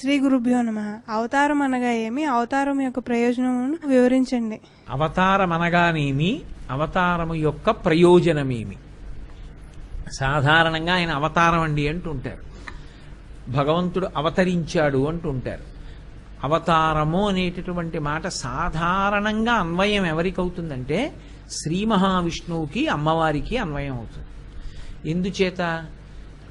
శ్రీ గురుభ్యో నమ. అవతారం అనగా ఏమి? అవతారం యొక్క ప్రయోజనం వివరించండి. అవతారం అనగానేమి అవతారము యొక్క ప్రయోజనమేమి? సాధారణంగా ఆయన అవతారం అండి అంటుంటారు. భగవంతుడు అవతరించాడు అంటుంటారు. అవతారము అనేటటువంటి మాట సాధారణంగా అన్వయం ఎవరికి అవుతుందంటే శ్రీ మహావిష్ణువుకి అమ్మవారికి అన్వయం అవుతుంది. ఎందుచేత?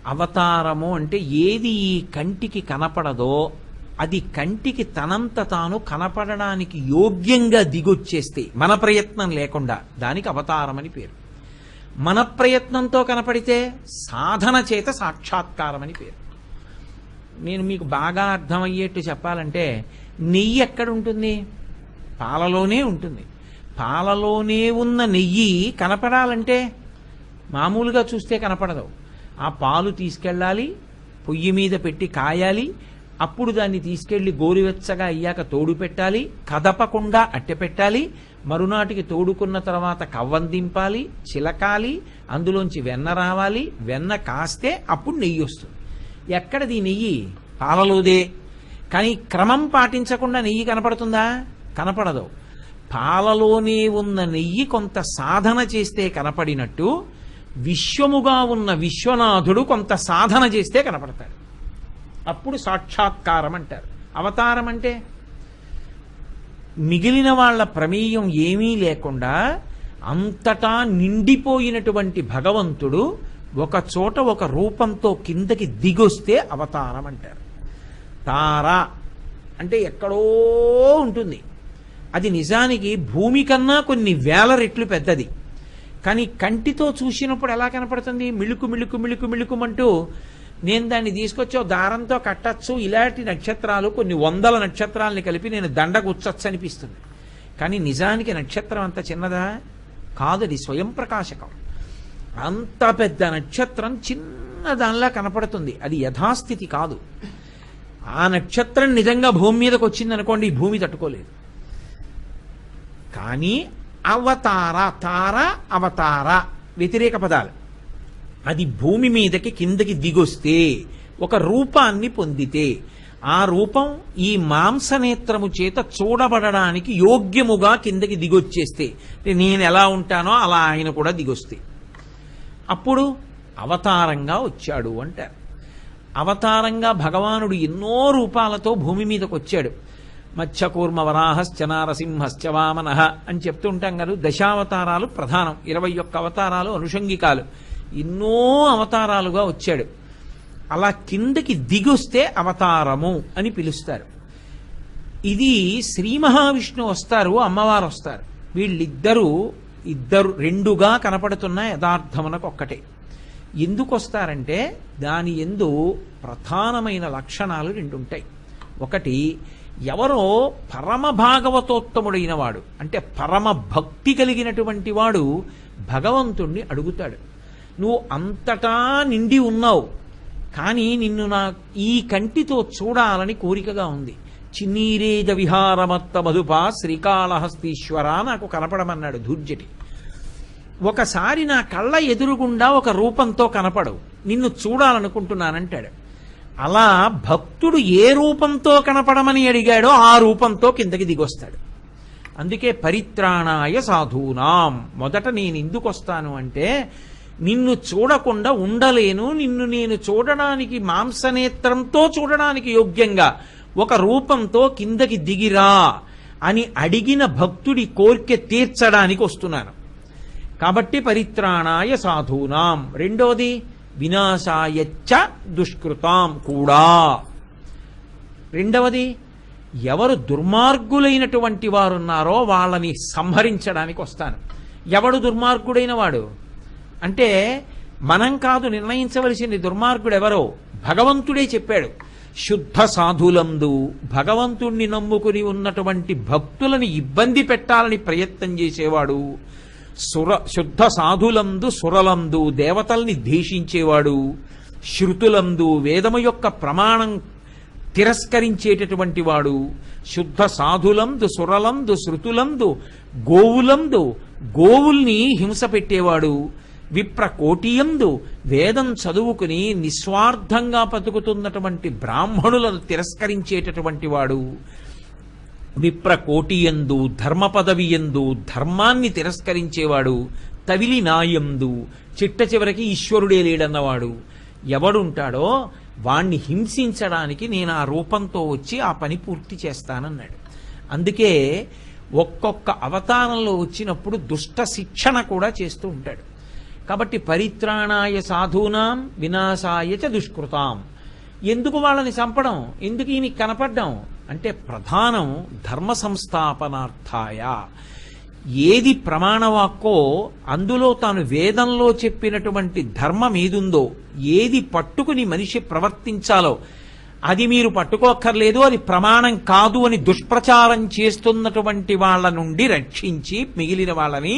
అవతారము అంటే ఏది ఈ కంటికి కనపడదో అది కంటికి తనంత తాను కనపడడానికి యోగ్యంగా దిగొచ్చేస్తే మన ప్రయత్నం లేకుండా దానికి అవతారం అని పేరు. మన ప్రయత్నంతో కనపడితే సాధన చేత సాక్షాత్కారం అని పేరు. నేను మీకు బాగా అర్థమయ్యేట్టు చెప్పాలంటే నెయ్యి ఎక్కడ ఉంటుంది పాలలోనే ఉంటుంది. పాలలోనే ఉన్న నెయ్యి కనపడాలంటే మామూలుగా చూస్తే కనపడదు. ఆ పాలు తీసుకెళ్ళాలి పొయ్యి మీద పెట్టి కాయాలి అప్పుడు దాన్ని తీసుకెళ్ళి గోరువెచ్చగా అయ్యాక తోడు పెట్టాలి కదపకుండా అట్టె పెట్టాలి మరునాటికి తోడుకున్న తర్వాత కవ్వం దింపాలి చిలకాలి అందులోంచి వెన్న రావాలి వెన్న కాస్తే అప్పుడు నెయ్యి వస్తుంది. ఎక్కడది నెయ్యి? పాలలోదే. కానీ క్రమం పాటించకుండా నెయ్యి కనపడుతుందా? కనపడదు. పాలలోనే ఉన్న నెయ్యి కొంత సాధన చేస్తే కనపడినట్టు విశ్వముగా ఉన్న విశ్వనాథుడు కొంత సాధన చేస్తే కనపడతాడు. అప్పుడు సాక్షాత్కారం అంటారు. అవతారం అంటే మిగిలిన వాళ్ళ ప్రమేయం ఏమీ లేకుండా అంతటా నిండిపోయినటువంటి భగవంతుడు ఒక చోట ఒక రూపంతో కిందకి దిగొస్తే అవతారం అంటారు. తార అంటే ఎక్కడో ఉంటుంది. అది నిజానికి భూమి కన్నా కొన్ని వేల రెట్లు పెద్దది. కానీ కంటితో చూసినప్పుడు ఎలా కనపడుతుంది? మిళుకు మిళుకు మిళుకు మిళుకుమంటూ నేను దాన్ని తీసుకొచ్చి దారంతో కట్టచ్చు. ఇలాంటి నక్షత్రాలు కొన్ని వందల నక్షత్రాలని కలిపి నేను దండకు ఉచ్చచ్చు అనిపిస్తుంది కానీ నిజానికి నక్షత్రం అంత చిన్నదా? కాదు అది స్వయం ప్రకాశకం అంత పెద్ద నక్షత్రం చిన్న దానిలా కనపడుతుంది. అది యథాస్థితి కాదు. ఆ నక్షత్రం నిజంగా భూమి మీదకి వచ్చిందనుకోండి ఈ భూమి తట్టుకోలేదు. కానీ అవతార తార అవతార వ్యతిరేక పదాలు. అది భూమి మీదకి కిందకి దిగొస్తే ఒక రూపాన్ని పొందితే ఆ రూపం ఈ మాంసనేత్రము చేత చూడబడడానికి యోగ్యముగా కిందకి దిగొచ్చేస్తే నేను ఎలా ఉంటానో అలా ఆయన కూడా దిగొస్తే. అప్పుడు అవతారంగా వచ్చాడు అంటారు. అవతారంగా భగవానుడు ఎన్నో రూపాలతో భూమి మీదకి వచ్చాడు మత్స్యకూర్మ వరాహశ్చ నారసింహశ్చ వామన అని చెప్తూ ఉంటాం కదా. దశావతారాలు ప్రధానం. ఇరవై ఒక్క అవతారాలు అనుషంగికాలు. ఎన్నో అవతారాలుగా వచ్చాడు. అలా కిందకి దిగొస్తే అవతారము అని పిలుస్తారు. ఇది శ్రీ మహావిష్ణు వస్తారు అమ్మవారు వస్తారు. వీళ్ళిద్దరూ ఇద్దరు రెండుగా కనపడుతున్న యథార్థమునకు ఒక్కటే. ఎందుకు వస్తారంటే దాని ఎందు ప్రధానమైన లక్షణాలు రెండు ఉంటాయి ఒకటి ఎవరో పరమ భాగవతోత్తముడైన వాడు అంటే పరమ భక్తి కలిగినటువంటి వాడు భగవంతుణ్ణి అడుగుతాడు. నువ్వు అంతటా నిండి ఉన్నావు కానీ నిన్ను నా ఈ కంటితో చూడాలని కోరికగా ఉంది. చిన్నీరేజ విహారమత్త మధుప శ్రీకాళహస్తీశ్వర నాకు కనపడమన్నాడు ధూర్జటి. ఒకసారి నా కళ్ళ ఎదురుగుండా ఒక రూపంతో కనపడవు. నిన్ను చూడాలనుకుంటున్నానంటాడు. అలా భక్తుడు ఏ రూపంతో కనపడమని అడిగాడో ఆ రూపంతో కిందకి దిగొస్తాడు. అందుకే పరిత్రాణాయ సాధూనాం. మొదట నేను ఎందుకు వస్తాను అంటే నిన్ను చూడకుండా ఉండలేను నిన్ను నేను చూడడానికి మాంసనేత్రంతో చూడడానికి యోగ్యంగా ఒక రూపంతో కిందకి దిగిరా అని అడిగిన భక్తుడి కోరిక తీర్చడానికి వస్తున్నాను. కాబట్టి పరిత్రాణాయ సాధూనాం. రెండోది వినాశాయచ్చ దుష్కృతాం కూడా. రెండవది ఎవరు దుర్మార్గులైనటువంటి వారున్నారో వాళ్ళని సంహరించడానికి వస్తాను. ఎవడు దుర్మార్గుడైన వాడు? అంటే మనం కాదు నిర్ణయించవలసింది దుర్మార్గుడు ఎవరో భగవంతుడే చెప్పాడు. శుద్ధ సాధులందు భగవంతుణ్ణి నమ్ముకుని ఉన్నటువంటి భక్తులని ఇబ్బంది పెట్టాలని ప్రయత్నం చేసేవాడు. సుర శుద్ధ సాధులందు సురలందు దేవతల్ని ద్వేషించేవాడు శృతులందు వేదము యొక్క ప్రమాణం తిరస్కరించేటటువంటి వాడు శుద్ధ సాధులందు సురలందు శృతులందు గోవులందు గోవుల్ని హింస పెట్టేవాడు విప్ర కోటియందు వేదం చదువుకుని నిస్వార్థంగా బతుకుతున్నటువంటి బ్రాహ్మణులను తిరస్కరించేటటువంటి వాడు విప్రకోటియందు ధర్మపదవియందు ధర్మాన్ని తిరస్కరించేవాడు తవిలి నాయందు చిట్ట చివరికి ఈశ్వరుడే లేడన్నవాడు. ఎవడుంటాడో వాణ్ణి హింసించడానికి నేను ఆ రూపంతో వచ్చి ఆ పని పూర్తి చేస్తానన్నాడు. అందుకే ఒక్కొక్క అవతారంలో వచ్చినప్పుడు దుష్ట శిక్షణ కూడా చేస్తూ ఉంటాడు. కాబట్టి పరిత్రాణాయ సాధూనాం వినాశాయ చ దుష్కృతాం. ఎందుకు వాళ్ళని చంపడం? ఎందుకు ఈయన కనపడ్డం? అంటే ప్రధానం ధర్మ సంస్థాపనార్థాయ ఏది ప్రమాణవాక్కో అందులో తాను వేదంలో చెప్పినటువంటి ధర్మం ఏదుందో ఏది పట్టుకుని మనిషి ప్రవర్తించాలో అది మీరు పట్టుకోక్కర్లేదు అది ప్రమాణం కాదు అని దుష్ప్రచారం చేస్తున్నటువంటి వాళ్ళ నుండి రక్షించి మిగిలిన వాళ్ళని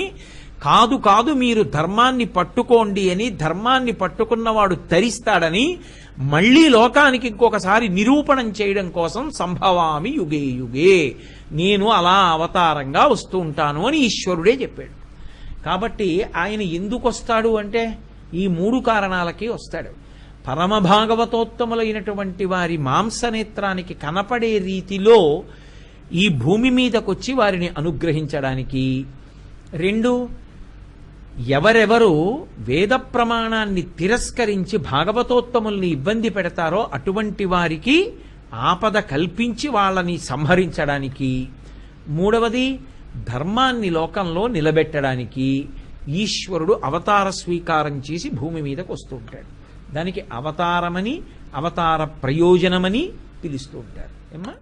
కాదు కాదు మీరు ధర్మాన్ని పట్టుకోండి అని ధర్మాన్ని పట్టుకున్నవాడు తరిస్తాడని మళ్ళీ లోకానికి ఇంకొకసారి నిరూపణం చేయడం కోసం సంభవామి యుగే యుగే నేను అలా అవతారంగా వస్తూ ఉంటాను అని ఈశ్వరుడే చెప్పాడు. కాబట్టి ఆయన ఎందుకు వస్తాడు అంటే ఈ మూడు కారణాలకి వస్తాడు. పరమ భాగవతోత్తములైనటువంటి వారి మాంసనేత్రానికి కనపడే రీతిలో ఈ భూమి మీదకొచ్చి వారిని అనుగ్రహించడానికి. రెండు ఎవరెవరు వేద ప్రమాణాన్ని తిరస్కరించి భాగవతోత్తముల్ని ఇబ్బంది పెడతారో అటువంటి వారికి ఆపద కల్పించి వాళ్ళని సంహరించడానికి. మూడవది ధర్మాన్ని లోకంలో నిలబెట్టడానికి ఈశ్వరుడు అవతార స్వీకారం చేసి భూమి మీదకు వస్తూ ఉంటాడు. దానికి అవతారమని అవతార ప్రయోజనమని పిలుస్తూ ఉంటారు. ఏమ్మా?